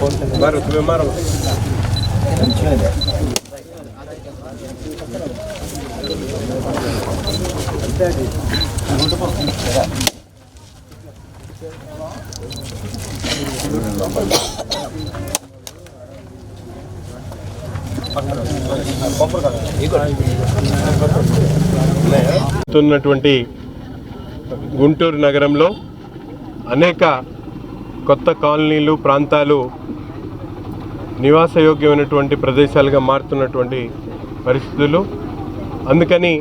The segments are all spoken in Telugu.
Mario, tu ఉన్నటువంటి గుంటూరు నగరంలో అనేక కొత్త కాలనీలు ప్రాంతాలు నివాసయోగ్యమైనటువంటి ప్రదేశాలుగా మారుతున్నటువంటి పరిస్థితులు. అందుకని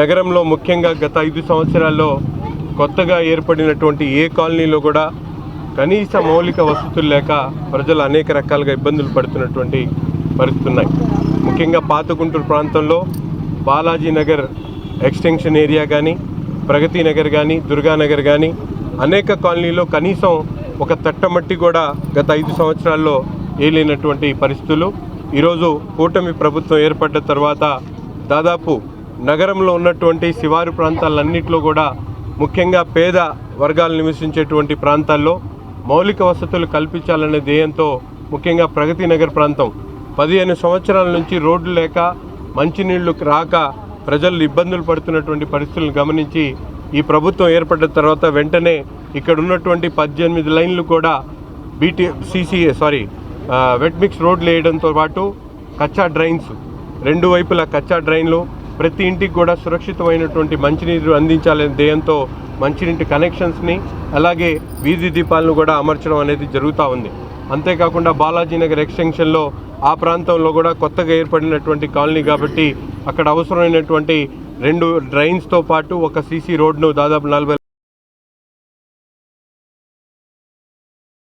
నగరంలో ముఖ్యంగా గత ఐదు సంవత్సరాల్లో కొత్తగా ఏర్పడినటువంటి ఏ కాలనీలో కూడా కనీస మౌలిక వసతులు లేక ప్రజలు అనేక రకాలుగా ఇబ్బందులు పడుతున్నటువంటి పరిస్థితులు ఉన్నాయి ముఖ్యంగా పాత గుంటూరు ప్రాంతంలో బాలాజీ నగర్ ఎక్స్టెన్షన్ ఏరియా కానీ ప్రగతి నగర్ కానీ దుర్గానగర్ కానీ అనేక కాలనీలో కనీసం ఒక తట్టమట్టి కూడా గత ఐదు సంవత్సరాల్లో ఏలేనటువంటి పరిస్థితులు. ఈరోజు కూటమి ప్రభుత్వం ఏర్పడ్డ తర్వాత దాదాపు నగరంలో ఉన్నటువంటి శివారు ప్రాంతాలన్నింటిలో కూడా ముఖ్యంగా పేద వర్గాలు నివసించేటువంటి ప్రాంతాల్లో మౌలిక వసతులు కల్పించాలనే ధ్యేయంతో ముఖ్యంగా ప్రగతి నగర్ ప్రాంతం. పదిహేను సంవత్సరాల నుంచి రోడ్లు లేక మంచినీళ్ళు రాక ప్రజలు ఇబ్బందులు పడుతున్నటువంటి పరిస్థితులను గమనించి ఈ ప్రభుత్వం ఏర్పడ్డ తర్వాత వెంటనే ఇక్కడ ఉన్నటువంటి పద్దెనిమిది లైన్లు కూడా BT CCA sorry wet mix రోడ్లు వేయడంతో పాటు కచ్చా డ్రైన్స్ రెండు వైపులా కచ్చా డ్రైన్లు ప్రతి ఇంటికి కూడా సురక్షితమైనటువంటి మంచినీరు అందించాలనే ధ్యేయంతో మంచినీటి కనెక్షన్స్ని అలాగే వీధి దీపాలను కూడా అమర్చడం అనేది జరుగుతూ ఉంది. అంతేకాకుండా బాలాజీ నగర్ ఎక్స్టెన్షన్లో ఆ ప్రాంతంలో కూడా కొత్తగా ఏర్పడినటువంటి కాలనీ కాబట్టి అక్కడ అవసరమైనటువంటి రెండు డ్రైన్స్తో పాటు ఒక సీసీ రోడ్ను దాదాపు నలభై